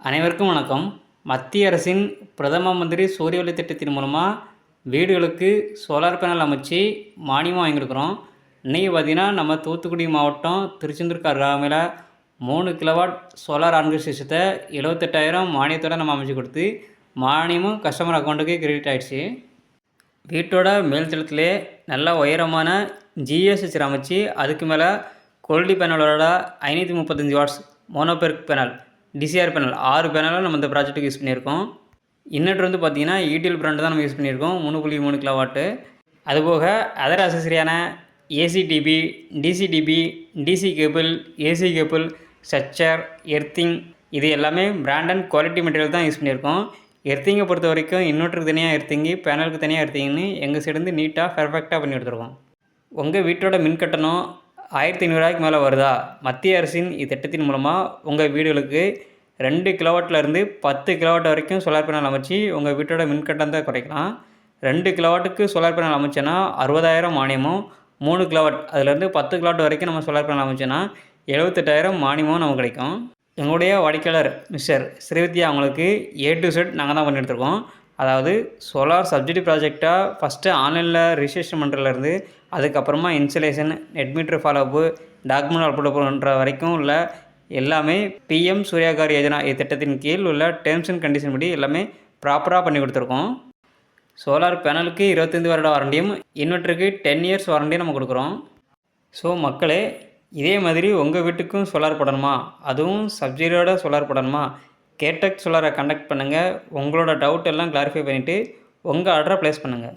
அனைவருக்கும் வணக்கம். மத்திய அரசின் பிரதம மந்திரி சூரிய ஒளி திட்டத்தின் மூலமாக வீடுகளுக்கு சோலார் பேனல் அமைச்சு மானியம் வாங்கி கொடுக்குறோம். இன்றைக்கி பார்த்தீங்கன்னா நம்ம தூத்துக்குடி மாவட்டம் திருச்செந்தூர் அருகாமையில் மூணு கிலோவாட் சோலார் ஆன்கிற சிஸ்டத்தை எழுபத்தெட்டாயிரம் மானியத்தோடு நம்ம அமைச்சு கொடுத்து மானியமும் கஸ்டமர் அக்கௌண்ட்டுக்கு கிரெடிட் ஆகிடுச்சு வீட்டோட மேல்தளத்திலே நல்ல உயரமான ஜிஎஸ்ஹெச் அமைச்சு அதுக்கு மேலே கோல்டி பேனலோட ஐநூற்றி முப்பத்தஞ்சு watts mono PERC panel DCR panel ஆறு பேனலும் நம்ம இந்த ப்ராஜெக்ட்டுக்கு யூஸ் பண்ணியிருக்கோம். இன்னொரு வந்து பார்த்திங்கன்னா ஈடிஎல் பிராண்டு தான் நம்ம யூஸ் பண்ணியிருக்கோம். மூணு புள்ளி மூணு கிலோ வாட்டு அதுபோக other அசசரியான ACDB DCDB DC cable AC cable structure earthing இது எல்லாமே பிராண்ட் அண்ட் குவாலிட்டி மெட்டீரியல் தான் யூஸ் பண்ணியிருக்கோம். எர்த்திங்கை பொறுத்த வரைக்கும் இன்வெர்ட்டருக்கு தனியாக எர்த்திங்கி பேனலுக்கு தனியாக எர்த்திங்னு எங்கள் சைடு வந்து நீட்டாக பெர்ஃபெக்டாக பண்ணி எடுத்துருக்கோம். உங்கள் வீட்டோட மின் கட்டணம் ஆயிரத்தி ஐநூறுரூவாய்க்கு மேலே வருதா? மத்திய அரசின் இத்திட்டத்தின் மூலமாக உங்கள் வீடுகளுக்கு ரெண்டு கிலோவாட்லேருந்து பத்து கிலோவாட் வரைக்கும் சோலார் பேனல் அமைச்சு உங்கள் வீட்டோட மின்கட்டணத்தை குறைக்கலாம். ரெண்டு கிலோவாட்டுக்கு சோலார் பேனல் அமைச்சோன்னா அறுபதாயிரம் மானியமும் மூணு கிலோவாட் அதுலேருந்து பத்து கிலோவாட் வரைக்கும் நம்ம சோலார் பேனல் அமைச்சோன்னா எழுபத்தெட்டாயிரம் மானியமும் நமக்கு கிடைக்கும். எங்களுடைய வாடிக்கையாளர் மிஸ்டர் ஸ்ரீவித்யா அவங்களுக்கு ஏ டு செட் நாங்கள் தான் பண்ணி எடுத்துருக்கோம். அதாவது சோலார் சப்சிடி ப்ராஜெக்டாக ஃபஸ்ட்டு ஆன்லைனில் ரிஜிஸ்ட்ரேஷன் பண்ணுறதுலேருந்து அதுக்கப்புறமா insulation net follow up document upload பண்ணுற வரைக்கும் உள்ள எல்லாமே பிஎம் சூர்யாகார் யோஜனா திட்டத்தின் கீழ் உள்ள டேர்ம்ஸ் அண்ட் கண்டிஷன் படி எல்லாமே ப்ராப்பராக பண்ணி கொடுத்துருக்கோம். சோலார் பேனலுக்கு இருபத்தஞ்சி வருட வாரண்டியும் இன்வெர்ட்டருக்கு டென் இயர்ஸ் வாரண்டியும் நம்ம கொடுக்குறோம். ஸோ மக்களே இதே மாதிரி உங்கள் வீட்டுக்கும் சோலார் போடணுமா? அதுவும் சப்சிடியோட சோலார் போடணுமா? கேட்டக் சோலாரை கண்டக்ட் பண்ணுங்கள் உங்களோட டவுட் எல்லாம் கிளாரிஃபை பண்ணிவிட்டு உங்கள் ஆர்டரை ப்ளேஸ் பண்ணுங்கள்